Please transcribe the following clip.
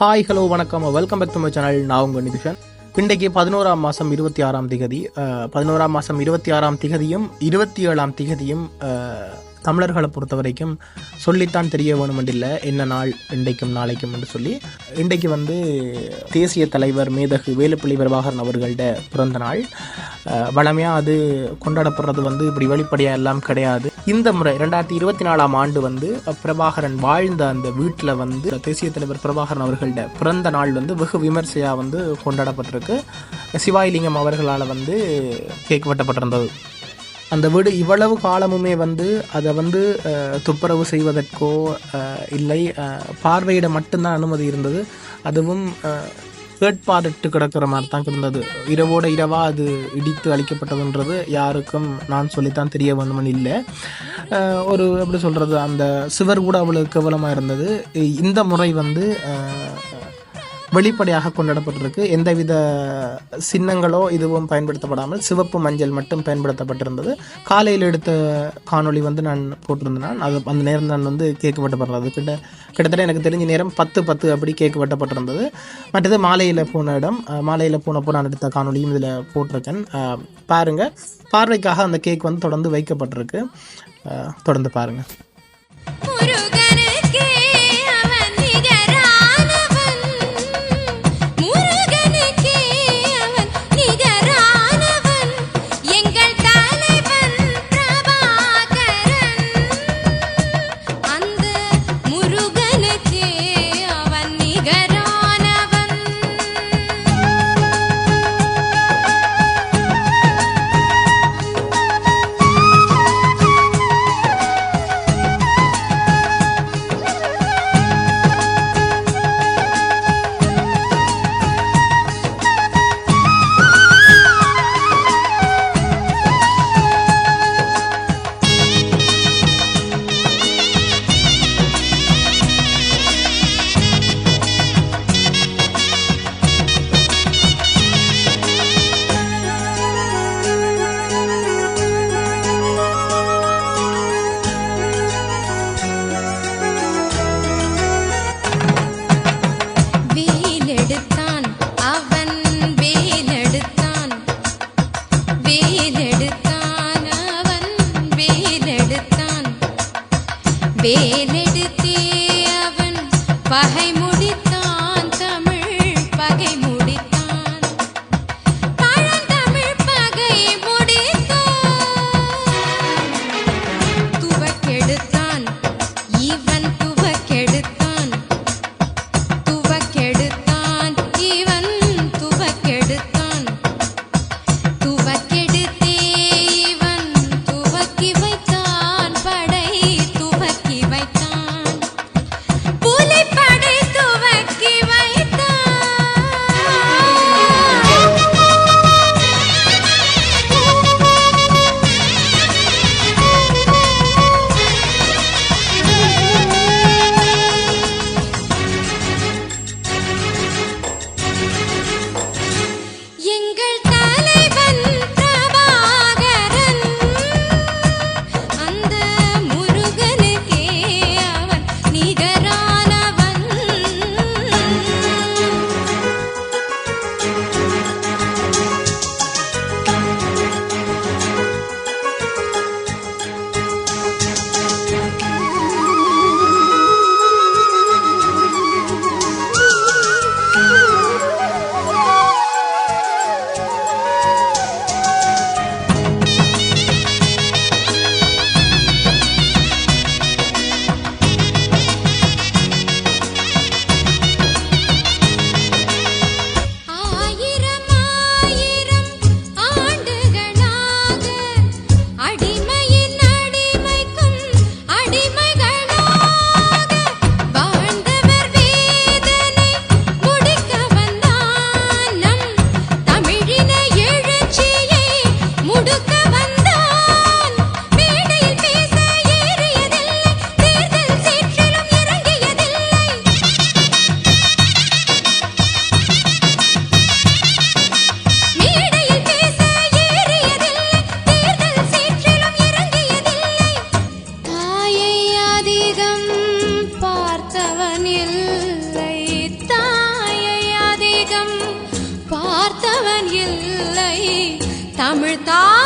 Hi hello வணக்கம். Welcome back to my channel நான் உங்கள் நிதிஷன். இன்றைக்கு பதினோராம் மாதம் இருபத்தி ஆறாம் திகதி. பதினோராம் மாதம் இருபத்தி ஆறாம் திகதியும் இருபத்தி ஏழாம் திகதியும் தமிழர்களை பொறுத்த வரைக்கும் சொல்லித்தான் தெரிய வேணுமென்றில்லை. என்ன நாள் இன்றைக்கும் நாளைக்கும் என்று சொல்லி இன்றைக்கு வந்து தேசிய தலைவர் மேதகு வேலுப்பிள்ளை பிரபாகரன் அவர்கள்ட பிறந்த நாள். வளமையாக அது கொண்டாடப்படுறது வந்து இப்படி வெளிப்படையாக எல்லாம் கிடையாது. இந்த முறை ரெண்டாயிரத்தி இருபத்தி நாலாம் ஆண்டு வந்து பிரபாகரன் வாழ்ந்த அந்த வீட்டில் வந்து தேசிய தலைவர் பிரபாகரன் அவர்கள்ட பிறந்த நாள் வந்து வெகு விமர்சையாக வந்து கொண்டாடப்பட்டிருக்கு. சிவாயிலிங்கம் அவர்களால் வந்து கேக் வெட்டப்பட்டிருந்தது. அந்த வீடு இவ்வளவு காலமுமே வந்து அதை வந்து துப்புரவு செய்வதற்கோ இல்லை பார்வையிட மட்டும்தான் அனுமதி இருந்தது. அதுவும் அஹ், கேட்பாரிட்டு கிடக்கிற மாதிரி தான் இருந்தது. இரவோட இரவாக அது இடித்து அழிக்கப்பட்டதுன்றது யாருக்கும் நான் சொல்லித்தான் தெரிய வேணும்னு இல்லை. ஒரு எப்படி சொல்கிறது அந்த சுவர் கூட அவ்வளோ கேவலமாக இருந்தது. இந்த முறை வந்து வெளிப்படையாக கொண்டாடப்பட்டிருக்கு. எந்தவித சின்னங்களோ இதுவும் பயன்படுத்தப்படாமல் சிவப்பு மஞ்சள் மட்டும் பயன்படுத்தப்பட்டிருந்தது. காலையில் எடுத்த காணொளி வந்து நான் போட்டிருந்தேன். நான். அது அந்த நேரம் நான் வந்து கேக்கு வெட்டப்படுறது. கிட்ட கிட்டத்தட்ட எனக்கு தெரிஞ்ச நேரம் பத்து பத்து அப்படி கேக்கு வெட்டப்பட்டிருந்தது. மற்றது மாலையில் போன இடம். மாலையில் போனப்போ நான் எடுத்த காணொலியும் இதில் போட்டிருக்கேன். பாருங்கள் பார்வைக்காக அந்த கேக் வந்து தொடர்ந்து வைக்கப்பட்டிருக்கு. தொடர்ந்து பாருங்கள் வேலெடுத்தே அவன் பகை முடித்த 땀을 다